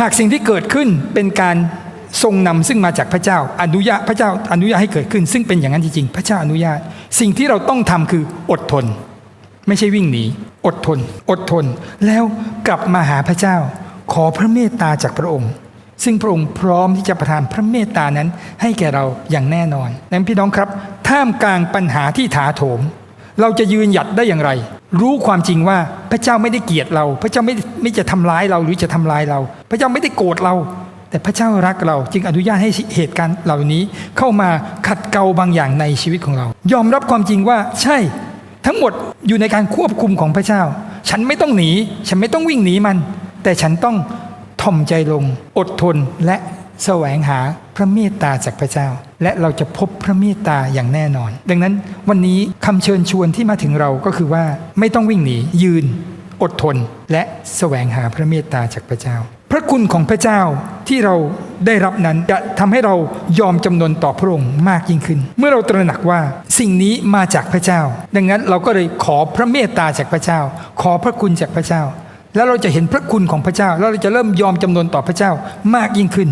หากสิ่งที่เกิดขึ้นเป็นการทรงนำซึ่งมาจากพระเจ้าอนุญาตพระเจ้าอนุญาตให้เกิดขึ้น ซึ่งเป็นอย่างนั้นจริงๆ พระเจ้าอนุญาต สิ่งที่เราต้องทำคืออดทน ไม่ใช่วิ่งหนี อดทน อดทน แล้วกลับมาหาพระเจ้า ขอพระเมตตาจากพระองค์ ซึ่งพระองค์พร้อมที่จะประทานพระเมตตานั้นให้แก่เราอย่างแน่นอนนั้นพี่น้องครับ ท่ามกลางปัญหาที่ถาโถม เราจะยืนหยัดได้อย่างไร รู้ความจริงว่า พระเจ้าไม่ได้เกลียดเรา พระเจ้าไม่ไม่จะทำร้ายเราหรือจะทำลายเรา พระเจ้าไม่ได้โกรธเรา แต่พระเจ้ารักเรา จึงอนุญาตให้เหตุการณ์เหล่านี้เข้ามาขัดเกลาบางอย่างในชีวิตของเรา ยอมรับความจริงว่าใช่ทั้งหมดอยู่ในการควบคุมของพระเจ้า ฉันไม่ต้องหนี ฉันไม่ต้องวิ่งหนีมัน แต่ฉันต้องถ่อมใจลง อดทนและ แสวงหาพระเมตตาจากพระเจ้า และเราจะพบพระเมตตาอย่างแน่นอน ดังนั้นวันนี้คำเชิญชวนที่มาถึงเราก็คือว่าไม่ต้องวิ่งหนียืน อดทน และแสวงหาพระเมตตาจากพระเจ้า พระคุณของพระเจ้าที่เราได้รับนั้นจะทำให้เรายอมจำนนต่อพระองค์มากยิ่งขึ้น เมื่อเราตระหนักว่าสิ่งนี้มาจากพระเจ้า ดังนั้นเราก็เลยขอพระเมตตาจากพระเจ้า ขอพระคุณจากพระเจ้า แล้วเราจะเห็นพระคุณของพระเจ้า แล้วเราจะเริ่มยอมจำนนต่อพระเจ้ามากยิ่งขึ้น